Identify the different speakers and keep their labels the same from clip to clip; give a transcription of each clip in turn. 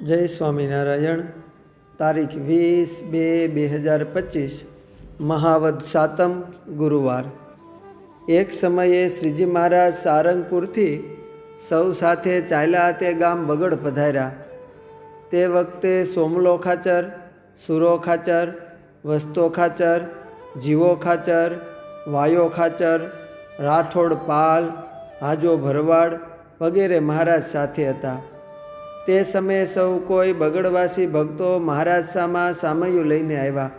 Speaker 1: જય સ્વામિનારાયણ. તારીખ વીસ બે બે હજાર પચીસ, મહાવદ સાતમ ગુરુવાર. એક સમયે શ્રીજી મહારાજ સારંગપુરથી સૌ સાથે ચાલ્યા તે ગામ બગડ પધાર્યા. તે વખતે સોમલો ખાચર, સુરો ખાચર, વસ્તો ખાચર, જીવો ખાચર, વાયો ખાચર, રાઠોડ પાલ, હાજો ભરવાડ વગેરે મહારાજ સાથે હતા. તે સમયે સૌ કોઈ બગડવાસી ભક્તો મહારાજ સામા સામયું લઈને આવ્યા.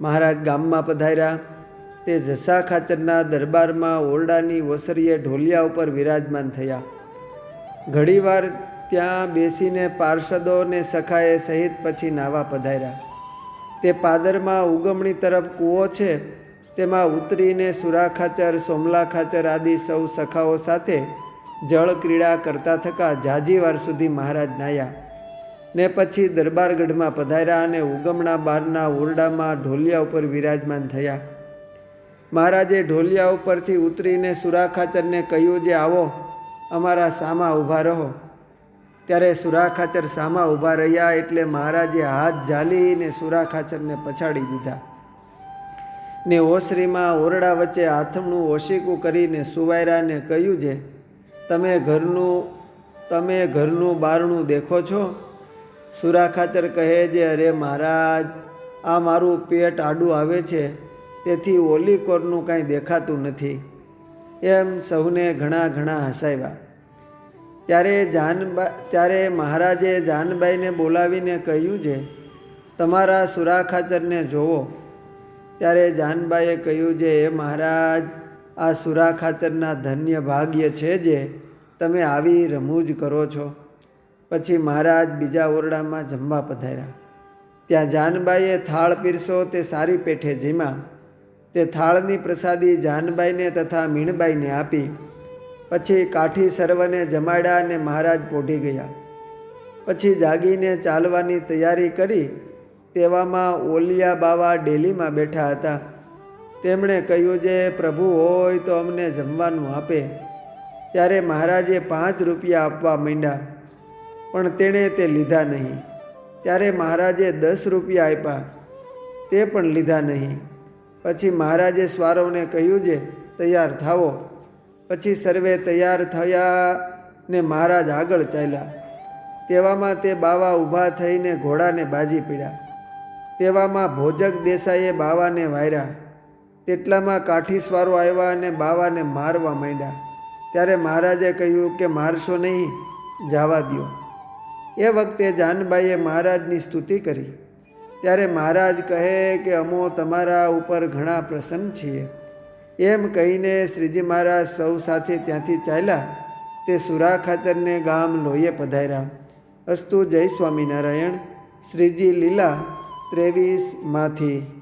Speaker 1: મહારાજ ગામમાં પધાર્યા. તે જસા ખાચરના દરબારમાં ઓરડાની ઓસરીએ ઢોલિયા ઉપર વિરાજમાન થયા. ઘણીવાર ત્યાં બેસીને પાર્ષદોને સખાએ સહિત પછી નાવા પધાર્યા. તે પાદરમાં ઉગમણી તરફ કૂવો છે. તેમાં ઉતરીને સુરા ખાચર, સોમલા ખાચર આદિ સૌ સખાઓ સાથે જળ ક્રીડા કરતા થકા જાજી વાર સુધી મહારાજ નાયા. ને પછી દરબારગઢમાં પધાર્યા અને ઉગમણા બારના ઓરડામાં ઢોલિયા ઉપર વિરાજમાન થયા. મહારાજે ઢોલિયા ઉપરથી ઉતરીને સુરાખાચરને કહ્યું જે આવો, અમારા સામા ઊભા રહો. ત્યારે સુરાખાચર સામા ઊભા રહ્યા એટલે મહારાજે હાથ ઝાલીને સુરાખાચરને પછાડી દીધા. ને ઓસરીમાં ઓરડા વચ્ચે હાથમણું ઓશીકું કરીને સુવાયરાને કહ્યું છે તમે ઘરનું તમે ઘરનું બારણું દેખો છો? સુરા ખાચર કહે છે, અરે મહારાજ, આ મારું પેટ આડું આવે છે, તેથી ઓલી કોરનું કાંઈ દેખાતું નથી. એમ સૌને ઘણા ઘણા હસાવ્યા. ત્યારે જાનબા, ત્યારે મહારાજે જાનબાઈને બોલાવીને કહ્યું છે, તમારા સુરા ખાચરને જોવો. ત્યારે જાનબાઈએ કહ્યું છે એ મહારાજ આ સુરા ખાચરના ધન્ય ભાગ્ય છે જે તમે આવી રમૂજ કરો છો. પછી મહારાજ બીજા ઓરડામાં જમવા પધાર્યા. ત્યાં જાનબાઈએ થાળ પીરસો તે સારી પેઠે જીમા તે થાળની પ્રસાદી જાનબાઈને તથા મીણબાઈને આપી. પછી કાઠી સર્વને જમાડ્યા અને મહારાજ પોઢી ગયા. પછી જાગીને ચાલવાની તૈયારી કરી તેવામાં ઓલિયા બાવા ડેલીમાં બેઠા હતા. તેમણે કહ્યું, જે પ્રભુ હોય તો અમને જમવાનું આપે. ત્યારે મહારાજે પાંચ રૂપિયા આપવા માંડ્યા, પણ તેણે તે લીધા નહીં. ત્યારે મહારાજે દસ રૂપિયા આપ્યા, તે પણ લીધા નહીં. પછી મહારાજે સ્વારોને કહ્યું છે તૈયાર થાવો. પછી સર્વે તૈયાર થયા ને મહારાજ આગળ ચાલ્યા. તેવામાં તે બાવા ઊભા થઈને ઘોડાને બાજી પીડ્યા. તેવામાં ભોજક દેસાઈએ બાવાને વાર્યા તેટલામાં કાઠીસવારો આવ્યા અને બાવાને મારવા માંડ્યા. ત્યારે મહારાજે કહ્યું કે મારશો નહીં, જવા દો એ વખતે જાનબાઈએ મહારાજની સ્તુતિ કરી. ત્યારે મહારાજ કહે કે અમો તમારા ઉપર ઘણા પ્રસન્ન છીએ. એમ કહીને શ્રીજી મહારાજ સૌ સાથે ત્યાંથી ચાલ્યા. તે સુરા ખાચરને ગામ લોહીએ પધાર્યા. અસ્તુ જય સ્વામિનારાયણ. શ્રીજી લીલા ત્રેવીસમાંથી